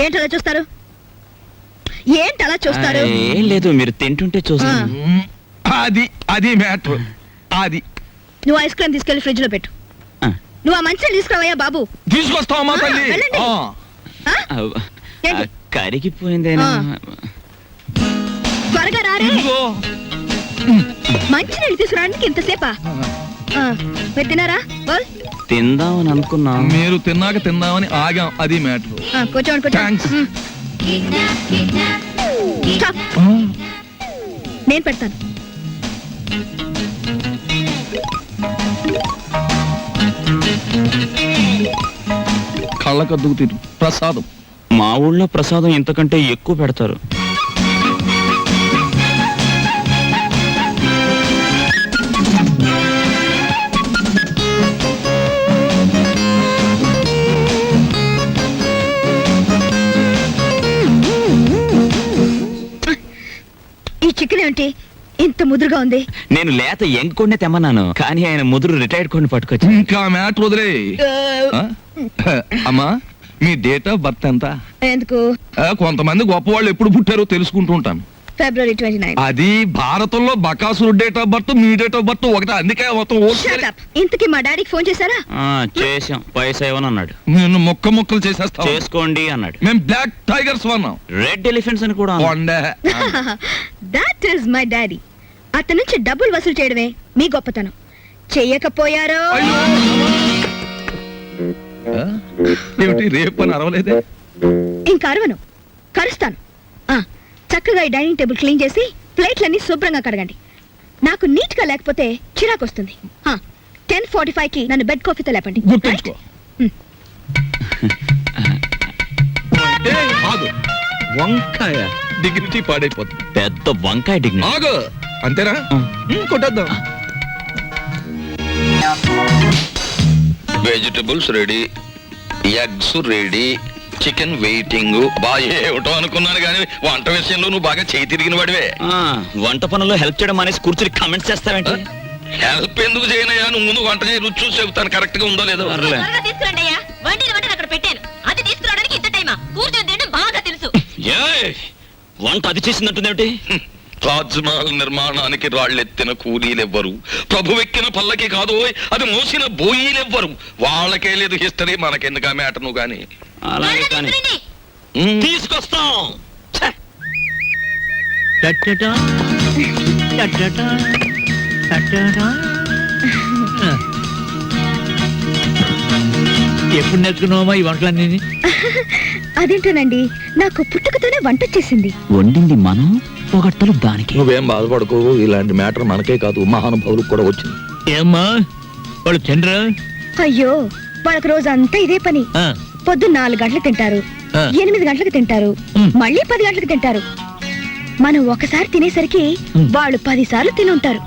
ఏంటలా చూస్తారు ఏంటలా చూస్తారు ఆ, ఏం లేదు మీరు తింటుంటే చూస్తాను. అది అది మ్యాటర్ అది నువ్వు ఐస్ క్రీమ్ తీసుకెళ్ళి ఫ్రిడ్జ్లో పెట్టు ఆ, నువ్వు ఆ మంచిని తీసుకురావయ్యా బాబు తీసుకొస్తావమ్మా ఆ, తల్లి వెళ్ళండి. ఆ. ఆ? ఆ, ఏంటి? కరిగిపోయిందేనా. త్వరగా రారే ఇదిగో. మంచి నీళ్ళు తీసుకురావడానికి ఇంతసేపా ఆ, మీరు తినారా బోల్ తిందామని అనుకున్నా. మీరు తిన్నాక తిందామని ఆగాం. అది మ్యాటర్. ఆ, కూర్చోండి Thanks. కూర్చోండి మ్. Stop. నేను పెడతాను. కళ్ళకద్దుకు తిరు ప్రసాదం. మా ఊళ్ళో ప్రసాదం ఇంతకంటే ఎక్కువ పెడతారు. ఏంటి ఇంత ముదురుగా ఉంది? నేను లేత ఎంకొండే తెమ్మన్నాను. కానీ ఆయన ముదురు రిటైర్డ్ కొన్ని పట్టుకొచ్చి ఇంకా మ్యాటర్ వదిలే? అమ్మా మీ డేట్ ఆఫ్ బర్త్ ఎంత? ఎందుకు? కొంతమంది గొప్పవాళ్ళు ఎప్పుడు పుట్టారో తెలుసుకుంటూ ఉంటాను. ఫిబ్రవరి ట్వంటీ నైన్ అది భారతంలో బకాసురు డేట్ ఆఫ్ బర్త్ మీ డేట్ ఆఫ్ బర్త్ ఒకటే అందుకే మొత్తం ఇంతకీ మా డాడీకి ఫోన్ చేశారా? ఆ, చేశాం. పైసా ఇవ్వను అన్నాడు? నేను ముక్క ముక్కలు చేసేస్తాం చేసుకోండి అన్నాడు. మేము బ్లాక్ టైగర్స్ వన్నాం రెడ్ ఎలిఫెంట్స్ అని కూడా అన్నాడు. కొండే దాట్ ఈస్ మై డాడీ అతని నుంచి డబ్బులు వసూలు చేయడమే మీ గొప్పతనం. చెయ్యకపోయారో? అయ్యో! ఆ? ఏమిటి రేపు అని అరవలేదే? ఇంకా అరవను. కరుస్తాను. చక్కగా ఈ డైనింగ్ టేబుల్ క్లీన్ చేసి ప్లేట్లన్నీ శుభ్రంగా కడగండి. నాకు నీట్గా లేకపోతే చిరాకు వస్తుంది. టెన్ ఫార్టీ ఫైవ్కి నన్ను బెడ్ కాఫీతో లేపండి. వంకాయ డిగ్నిటీ పాడైపోతుంది. పెద్ద వంకాయ డిగ్ని ఆగు. అంతేనా? కొట్టేద్దాం. Vegetables ready eggs ready chicken waiting. బాగా ఏమిటో అనుకున్నాను కానీ వంట విషయంలో నువ్వు బాగా చేయి తిరిగిన వాడివే. ఆ, వంట పనుల్లో హెల్ప్ చేయడం అనేసి కూర్చుని కామెంట్స్ చేస్తావేంటి? హెల్ప్ ఎందుకు చేయనయ్యా? నువ్వు ముందు వంట చేయి రుచి చూసి చెబుతాను. కరెక్ట్గా ఉందో లేదో. సర్లే. త్వరగా తీసుకురండి అయ్యా. వండిన వంటను అక్కడ పెట్టాను. అది తీసుకురావడానికి ఇంత టైమా కూర్చొని తినడం బాగా తెలుసు. ఏయ్, వంట అది చేసిందంటుందేమిటి? మహల్ నిర్మాణానికి రాళ్ళెత్తిన కూలీలెవ్వరు? ప్రభువెక్కిన పల్లకి కాదు అది మోసిన బోయీలెవ్వరు? వాళ్ళకే లేదు హిస్టరీ మనకెందుకు నువ్వు గాని? అలాగే కానీ. తీసుకొస్తాం. ఛే! టట్టటా, టట్టటా, టట్టటా. ఎప్పుడు నేర్చుకున్నావమ్మా ఈ వంటలన్నీ? అదేంటోనండి నాకు పుట్టుకతోనే వంట వచ్చేసింది. వండింది మనం పొగట్టలు దానికి. నువ్వేం బాధపడకు ఇలాంటి మ్యాటర్ మనకే కాదు మహానుభావులకు కూడా వచ్చింది. ఏమ్మా? వాళ్ళు తినరా? అయ్యో వాళ్ళకి రోజు అంతా ఇదే పని. ఆ, పొద్దున్న నాలుగు గంటలకు తింటారు. ఎనిమిది గంటలకు తింటారు. మళ్ళీ పది గంటలకు తింటారు. మనం ఒకసారి తినేసరికి. వాళ్ళు పది సార్లు తిని ఉంటారు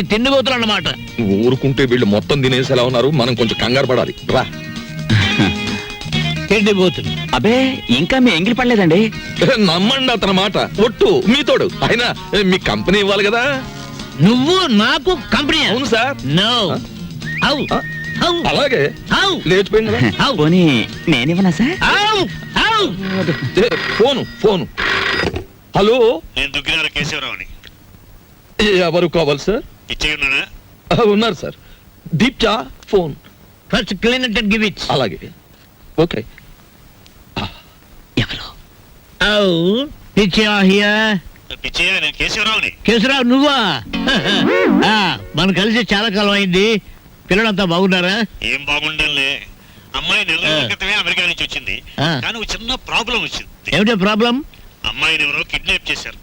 తిండిపోతులు అన్నమాట. ఊరుకుంటే వీళ్ళు మొత్తం తినేసేలా ఉన్నారు మనం కొంచెం కంగారు పడాలి. రా. తిండిపోతులు అబే ఇంకా మీ ఎంగిలి పడలేదండి. నమ్మండి అతని మాట. ఒట్టు మీతోడు అయినా మీ కంపెనీ ఇవ్వాలి కదా? నువ్వు నాకు కంపెనీ. అవును సార్. నో. ఆ? హౌ. అలాగే. హౌ. లేచిపోయింది కదా? హౌ. పోనీ నేనివ్వనా సార్? ఏ, ఫోను ఫోను. హలో? నేను దుగ్గినార కేశవరావుని. ఎవరు కావాలి సార్? ఇచ్చేయి ఉన్నానా ఆ, ఉన్నారు sir. దీప్చా phone. First clean and give it అలాగే. ఓకే. ఎవరు? పిచ్చయ్య నేను కేశవరావుని. కేశరావు నువ్వా? ఆ, మనం కలిసి చాలా కాలం అయింది. పిల్లలంతా బాగున్నారా? ఏం బాగుండంలే అమ్మాయి నెల రోజుల క్రితమే అమెరికా నుంచి వచ్చింది. ఆ. కానీ ఒక చిన్న ప్రాబ్లం వచ్చింది. ఏమిటో ప్రాబ్లం? అమ్మాయిని ఎవరో కిడ్నాప్ చేశారు.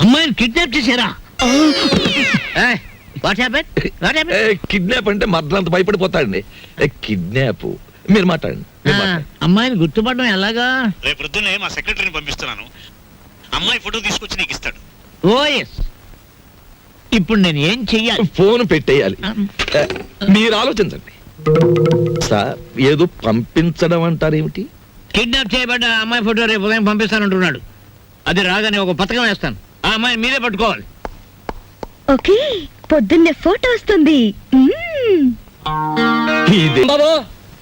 అమ్మాయిని కిడ్నాప్ చేశారా? What happen what happen kidnap అంటే మర్దలంత భయపడిపోతాడండి. కిడ్నాప్. మీరు మాట్లాడండి మీరు మాట్లాడండి. అమ్మాయిని గుర్తుపడడం ఎలాగా? రేపు పొద్దున్నే మా సెక్రటరీని పంపిస్తున్నాను. అమ్మాయి ఫోటో తీసుకొచ్చి నీకు ఇస్తాడు. Oh yes. ఇప్పుడు నేను ఏం చెయ్యాలి? ఫోన్ పెట్టేయాలి. మీరు ఆలోచించండి. సార్ ఏదో పంపించడం అంటారేమిటి కిడ్నాప్ చేయబడ్డ అమ్మాయి ఫోటో రేపు ఉదయం పంపిస్తానంటున్నాడు. అది రాగానే ఒక పథకం వేస్తాను. ఆ అమ్మాయిని మీరే పట్టుకోవాలి. ఓకే పొద్దున్నే ఫోటో వస్తుంది. మ్మ్. ఇదే. బాబా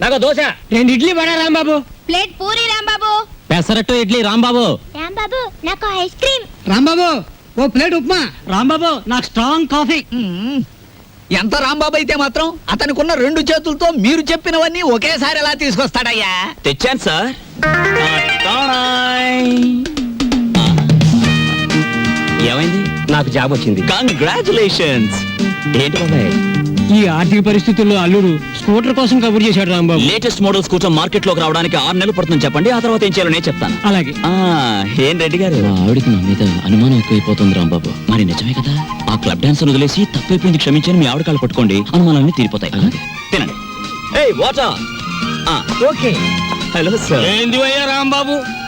నాకు దోశ. రెండు ఇడ్లీ పడా రాంబాబు. ప్లేట్ పూరి రాంబాబు. పెసరట్టు ఇడ్లీ రాంబాబు. రాంబాబు నాకు ఐస్ క్రీమ్. రాంబాబు ఓ ప్లేట్ ఉప్మా. రాంబాబు నాకు స్ట్రాంగ్ కాఫీ. ఎంత రాంబాబు అయితే మాత్రం అతనికున్న రెండు చేతులతో మీరు చెప్పినవన్నీ ఒకేసారి ఎలా తీసుకొస్తాడయ్యా? తెచ్చాను సార్. ఏమైంది? నాకు జాబ్ వచ్చింది. కంగ్రాచులేషన్స్ ఏంటి బాబాయ్? ఈ ఆర్థిక పరిస్థితుల్లో అల్లుడు స్కూటర్ కోసం కబుర్ చేశాడు రాంబాబు. లేటెస్ట్ మోడల్స్ కూర్చొని మార్కెట్లోకి రావడానికి ఆరు నెలలు పడుతుంది చెప్పండి ఆ తర్వాత ఏం చేయాలో నేను చెప్తాను. అలాగే. ఆ, ఏం రెడ్డి గారు? ఆవిడకి మా మీద అనుమానం ఎక్కువైపోతుంది రాంబాబు. మరి నిజమే కదా? ఆ క్లబ్ డాన్స్ వదిలేసి తప్పైపోయింది క్షమించని మీ ఆవిడ కాళ్ళు పట్టుకోండి. అనుమానాలన్నీ తీరిపోతాయి. తినండి. ఏయ్ వాటర్. ఓకే. Hello sir. ఏంది రాంబాబు?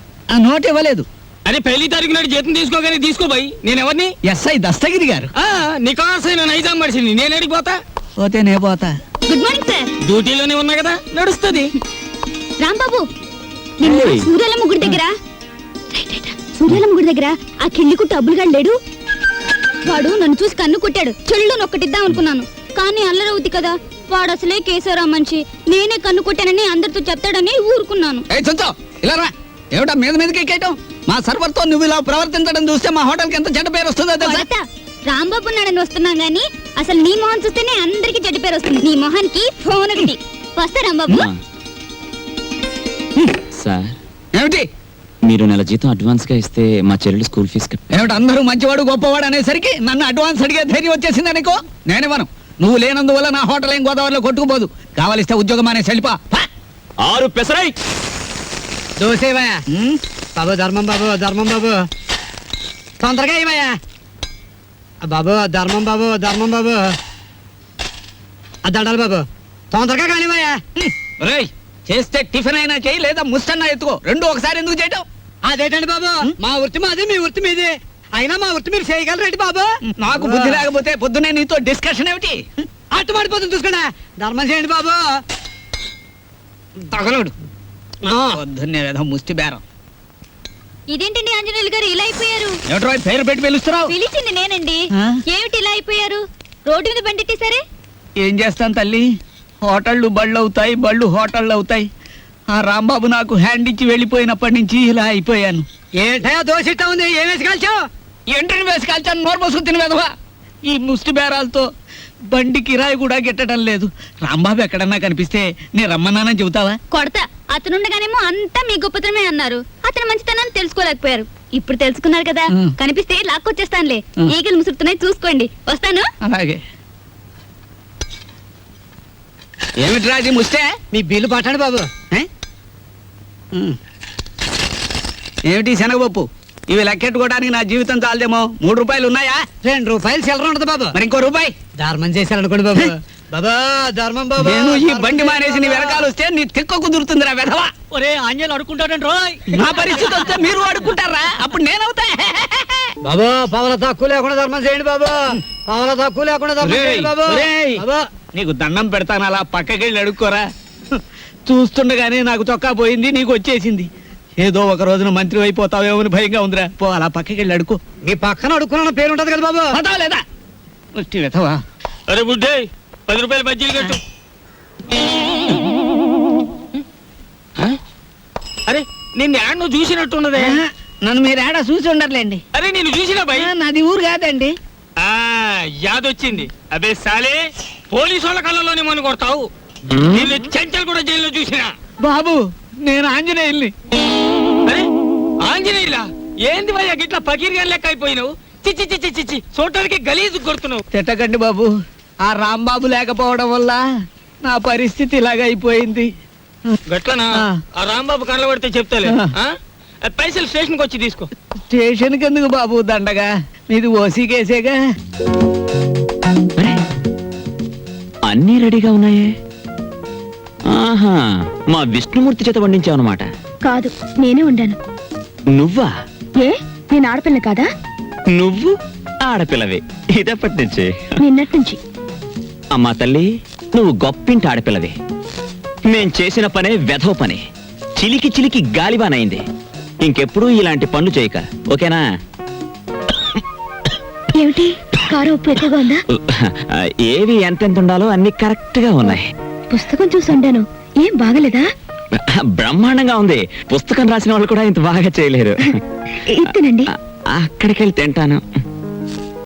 ఆ నోట్ ఇవ్వలేదు. అరే పెళ్ళి తారీఖు నాడు జీతం తీసుకోగానే తీసుకోబాయి నేను ఎవరిని? ఎస్ఐ దస్తగిరి గారు. ఆ నికాసైన నైజాం మనిషిని. నేను ఎడికి పోతా? పోతే నే పోతా. Good morning sir. డ్యూటీలోనే ఉన్నా కదా? నడుస్తుంది. రాంబాబు నిన్న. సూర్యాలమ్మ గుడి దగ్గర. Right, right. సూర్యాలమ్మ గుడి దగ్గర ఆ కిళ్ళికు డబ్బులుగా లేడు. వాడు నన్ను చూసి కన్ను కొట్టాడు. చెల్లు నొక్కటిద్దాం అనుకున్నాను. కానీ అల్లరవుద్ది కదా. వాడు అసలే కేశవరావు మనిషి. నేనే కన్ను కొట్టానని అందరితో చెప్తాడని ఊరుకున్నాను. చంచో ఇలా రా. ఏమిటా మీద మీదకి ఎక్కేయటం? మా సర్వర్తో నువ్వు ఇలా ప్రవర్తించడం చూస్తే మా హోటల్కి ఎంత చెడ్డ పేరు వస్తుందో తెలుసా. రాంబాబు నాడని వస్తున్నాం గానీ అసలు నీ మొహం చూస్తేనే అందరికి చెడ్డ పేరు వస్తుంది. నీ మొహానికి ఫోన్ ఒకటి. వస్తా రాంబాబు. సార్. ఏమిటి? మీరు నెల జీతం అడ్వాన్స్గా ఇస్తే మా చెల్లెలు స్కూల్ ఫీజు కట్- ఏమిటి అందరూ మంచివాడు గొప్పవాడు అనేసరికి నన్ను అడ్వాన్స్ అడిగే ధైర్యం వచ్చేసింది అనుకో నేనేమను నువ్వు లేనందువల్ల నా హోటల్ ఏం గోదావరిలో కొట్టుకుపోదు. కావలిస్తే ఉద్యోగం అనే సెలిపా ఆరు పెసరై. దోసేవయ్యా బాబు ధర్మం బాబు ధర్మం బాబు. తొందరగా ఇవయ్యా బాబు ధర్మం బాబు ధర్మం బాబు. ఆ దండాలి బాబు తొందరగా కానివయ్యా రేయ్ చేస్తే టిఫిన్ అయినా చేయి లేదా ముస్తన్నా ఎత్తుకో. రెండు ఒకసారి ఎందుకు చేయటం? అదేటండి బాబు? మా వృత్తి మాది మీ వృత్తి మీది. అయినా మా వృత్తి మీరు చేయగలరండి బాబు? నాకు బుద్ధి లేకపోతే పొద్దునే నీతో డిస్కషన్ ఏమిటి? అట్టు పడిపోతుంది చూసుకోండి. ధర్మం చేయండి బాబు. తగలడు. పొద్దున్నే ఏదో ముష్టి బేరం. ఇదేంటండి ఆంజనేయులు గారు ఇలా అయిపోయారు? ఏమిట్రో పేరు పెట్టి పిలుస్తున్నావు? పిలిచింది నేనండి? ఏమిటి ఇలా అయిపోయారు? రోడ్డు మీద బండెట్టేసరే ఏం చేస్తాను తల్లి? హోటళ్ళు బళ్ళు అవుతాయి బళ్ళు హోటళ్ళు అవుతాయి. ఆ రాంబాబు నాకు హ్యాండ్ ఇచ్చి వెళ్ళిపోయినప్పటి నుంచి ఇలా అయిపోయాను. ఏంటయ్యా దోశ ఇట్టా ఉంది ఏమేసి కాల్చావు? ఎంట్రీని వేసి కాల్చాను నోర్మోసు తిని వెధవా. ఈ ముష్టి బేరాలతో బండి కిరాయి కూడా గిట్టడం లేదు. రాంబాబు ఎక్కడన్నా కనిపిస్తే నేను రమ్మన్నానని చెబుతావా? కొడతా. అతనుండగానేమో అంతా మీ గొప్పతనమే అన్నారు. అతని మంచితనాన్ని తెలుసుకోలేకపోయారు. ఇప్పుడు తెలుసుకున్నారు కదా. కనిపిస్తే లాక్కొచ్చేస్తానులే. ఈగలు ముసురుతున్నాయి చూసుకోండి. వస్తాను? అలాగే. ఏమిట్రా అది ముస్తే? మీ బిల్లు పట్టండి బాబు. ఏ? ఉమ్. ఏమిటి శనగపప్పు? ఇవి లెక్కెట్టుకోవడానికి నా జీవితం చాలదేమో. మూడు రూపాయలు ఉన్నాయా? రెండు రూపాయలు చిల్లర ఉండదు బాబు. మరి ఇంకో రూపాయి. ధర్మం చేశారనుకోండి బాబు. బాబా ధర్మం బాబు నేను ఈ బండి మానేసి నీ వెనకాల వస్తే నీ తిక్క కుదురుతుందిరా వెధవా. ఒరే ఆంజలు అడుకుంటాడండి రోయ్? నా పరిస్థితి వస్తే మీరు అడుక్కుంటారా? అప్పుడు నేనవుతా. బాబు పవల తక్కువ లేకుండా ధర్మం చేయండి బాబు. పవల తక్కువ లేకుండా ధర్మం ఒరేయ్, చేయండి బాబు. ఒరేయ్. బాబు. నీకు దండం పెడతాను అలా పక్కకి వెళ్ళి అడుక్కోరా. చూస్తుండగానే నాకు చొక్కా పోయింది నీకు వచ్చేసింది. ఏదో ఒక రోజున మంత్రి అయిపోతావేమో అని భయంగా ఉందిరా. పో అలా పక్కకి వెళ్ళి అడుకో మీ పక్కన అడుక్కున్న పేరు ఉంటది కదా బాబు. లేదా? అరే బుడ్డే పది రూపాయలు బజ్జీలు కట్టు? అరే నిన్ను యాడ్ నువ్వు చూసినట్టున్నదే? నన్ను మీరు ఏడా చూసి ఉండర్లేండి. అరే నేను చూసిన భయ్ నాది ఊరు కాదండి. ఆ యాదొచ్చింది. అబే సాలే పోలీసు వాళ్ళ కళ్ళలోనే మనం కొడతావు. నిన్ను చెంచల్ కూడా జైల్లో చూసిన. బాబు నేను ఆంజనేయుల్ని. అరే ఆంజనేయులా? ఏంది భయ్యా గిట్లా పకీర్గా లెక్క అయిపోయినావు? చిచ్చి చిచ్చి చిచ్చి చూడటానికి గలీజు కొడుతున్నావు. తిట్టకండి బాబు ఆ రాంబాబు లేకపోవడం వల్ల నా పరిస్థితి ఇలాగైపోయింది గట్లనా? ఆ. ఆ రాంబాబు కళ్ళ పడితే చెప్తాలే. ఆ. ఆ? ఆ పైసలు స్టేషన్కి వచ్చి తీసుకో. స్టేషన్కి ఎందుకు బాబు దండగా? నీది ఓసీ కేసేగా? అన్నీ రెడీగా ఉన్నాయే? ఆహా మా విష్ణుమూర్తి చేత వండించావన్నమాట. కాదు నేనే ఉండాను నువ్వా? ఏ? నేను ఆడపిల్ల కాదా? నువ్వు ఆడపిల్లవే. ఇదప్పటి నుంచి. నిన్నటి నుంచి. అమ్మా తల్లి నువ్వు గొప్పింటి ఆడపిల్లవే. మేం చేసిన పనే వెధవ పనే. చిలికి చిలికి గాలిబానైంది ఇంకెప్పుడు ఇలాంటి పనులు చేయక ఓకేనా? ఏమిటి? కారు ఉప్పు ఎక్కువగా ఉందా? ఏవి ఎంతెంత ఉండాలో అన్ని కరెక్ట్గా ఉన్నాయి. పుస్తకం చూసి ఉండాను. ఏం బాగలేదా? బ్రహ్మాండంగా ఉంది. పుస్తకం రాసిన వాళ్ళు కూడా ఇంత బాగా చేయలేరు. ఇత్తనండి అక్కడికి వెళ్ళి తింటాను.